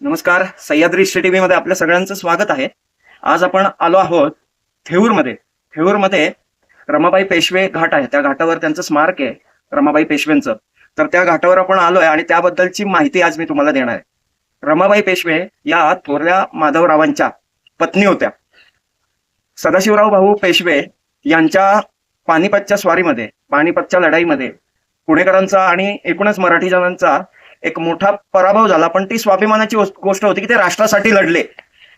नमस्कार सह्याद्री टीव्ही मध्ये आपल्या सगळ्यांचं स्वागत आहे. आज आपण आलो आहोत थेऊरमध्ये थेऊरमध्ये रमाबाई पेशवे घाट आहे. त्या घाटावर त्यांचं स्मारक आहे रमाबाई पेशवेंचं. तर त्या घाटावर आपण आलोय आणि त्याबद्दलची माहिती आज मी तुम्हाला देणार आहे. रमाबाई पेशवे या थोरल्या माधवरावांच्या पत्नी होत्या. सदाशिवराव भाऊ पेशवे यांच्या पानिपतच्या स्वारीमध्ये पानिपतच्या लढाईमध्ये पुणेकरांचा आणि एकूणच मराठी जणांचा एक मोठा पराभव झाला. पण ती स्वाभिमानाची गोष्ट होती की ते राष्ट्रासाठी लढले.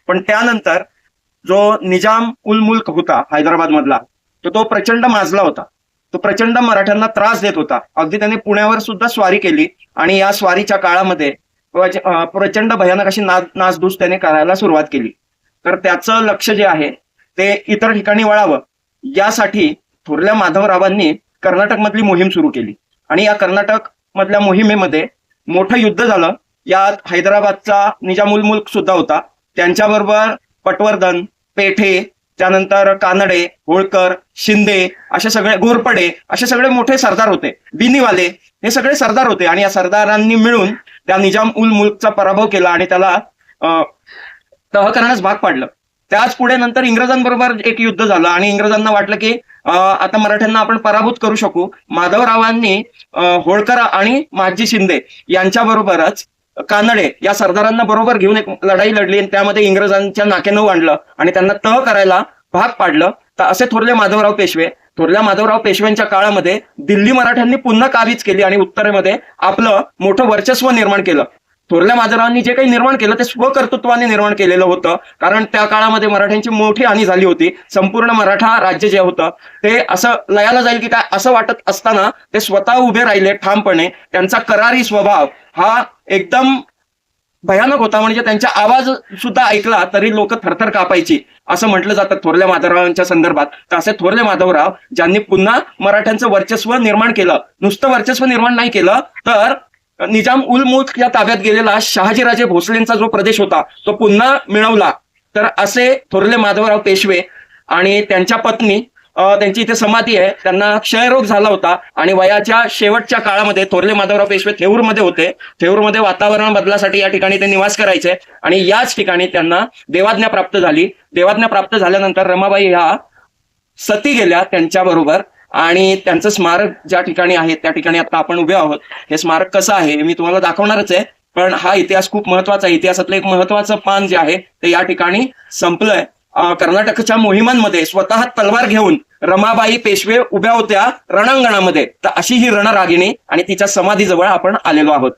पण त्यानंतर जो निजाम उल मुल्क होता हैदराबाद मधला तो तो प्रचंड माजला होता. तो प्रचंड मराठ्यांना त्रास देत होता. अगदी त्याने पुण्यावर सुद्धा स्वारी केली आणि या स्वारीच्या काळामध्ये प्रचंड भयानक अशी नाच नासधूस त्याने करायला सुरुवात केली. तर त्याचं लक्ष जे आहे ते इतर ठिकाणी वळावं. यासाठी थोरल्या माधवरावांनी कर्नाटकमधली मोहीम सुरू केली. आणि या कर्नाटक मधल्या मोहिमेमध्ये मोठं युद्ध झालं. यात हैदराबादचा निजामुल मुल्क सुद्धा होता. त्यांच्याबरोबर पटवर्धन पेठे त्यानंतर कानडे होळकर शिंदे असे सगळे घोरपडे असे सगळे मोठे सरदार होते. बिनीवाले हे सगळे सरदार होते आणि या सरदारांनी मिळून त्या निजाम उल मुल्कचा पराभव केला आणि त्याला तह करण्यास भाग पाडलं. त्याच पुढे नंतर इंग्रजांबरोबर एक युद्ध झालं आणि इंग्रजांना वाटलं की आता मराठ्यांना आपण पराभूत करू शकू. माधवरावांनी होळकर आणि माजी शिंदे यांच्याबरोबरच कानडे या सरदारांना बरोबर घेऊन एक लढाई लढली आणि त्यामध्ये इंग्रजांच्या नाकेनऊ आणलं आणि त्यांना तह करायला भाग पाडलं. तर असे थोरले माधवराव पेशवे थोरल्या माधवराव पेशव्यांच्या काळामध्ये दिल्ली मराठ्यांनी पुन्हा काबीज केली आणि उत्तरेमध्ये आपलं मोठं वर्चस्व निर्माण केलं. थोरल्या माजरावांनी जे काही निर्माण केलं ते स्वकर्तृत्वाने निर्माण केलेलं होतं. कारण त्या काळामध्ये मराठ्यांची मोठी हानी झाली होती. संपूर्ण मराठा राज्य जे होतं ते असं लयाला जाईल की काय असं वाटत असताना ते स्वतः उभे राहिले ठामपणे. त्यांचा करारी स्वभाव हा एकदम भयानक होता. म्हणजे त्यांचा आवाज सुद्धा ऐकला तरी लोक थरथर कापायची. असं म्हटलं जातं थोरल्या माधवरावांच्या संदर्भात. तर असे थोरले माधवराव ज्यांनी पुन्हा मराठ्यांचं वर्चस्व निर्माण केलं नुसतं वर्चस्व निर्माण नाही केलं तर निजाम उल मुल्क या ताब्यात गेलेला शहाजीराजे भोसलेंचा जो प्रदेश होता तो पुन्हा मिळवला. तर असे थोरले माधवराव पेशवे आणि त्यांच्या पत्नी त्यांची इथे समाधी आहे. त्यांना क्षयरोग झाला होता आणि वयाच्या शेवटच्या काळामध्ये थोरले माधवराव पेशवे थेऊरमध्ये होते. थेऊरमध्ये वातावरण बदलासाठी या ठिकाणी ते निवास करायचे आणि याच ठिकाणी त्यांना देवाज्ञा प्राप्त झाली. देवाज्ञा प्राप्त झाल्यानंतर रमाबाई ह्या सती गेल्या त्यांच्याबरोबर आणि त्यांचं स्मारक ज्या ठिकाणी आहे त्या ठिकाणी आता आपण उभे आहोत. हे स्मारक कसं आहे मी तुम्हाला दाखवणारच आहे. पण हा इतिहास खूप महत्त्वाचा आहे. इतिहासातलं एक महत्वाचं पान जे आहे ते या ठिकाणी संपलंय. कर्नाटकच्या मोहिमांमध्ये स्वतः तलवार घेऊन रमाबाई पेशवे उभ्या होत्या रणांगणामध्ये. तर अशी ही रणरागिणी आणि तिच्या समाधीजवळ आपण आलेलो आहोत.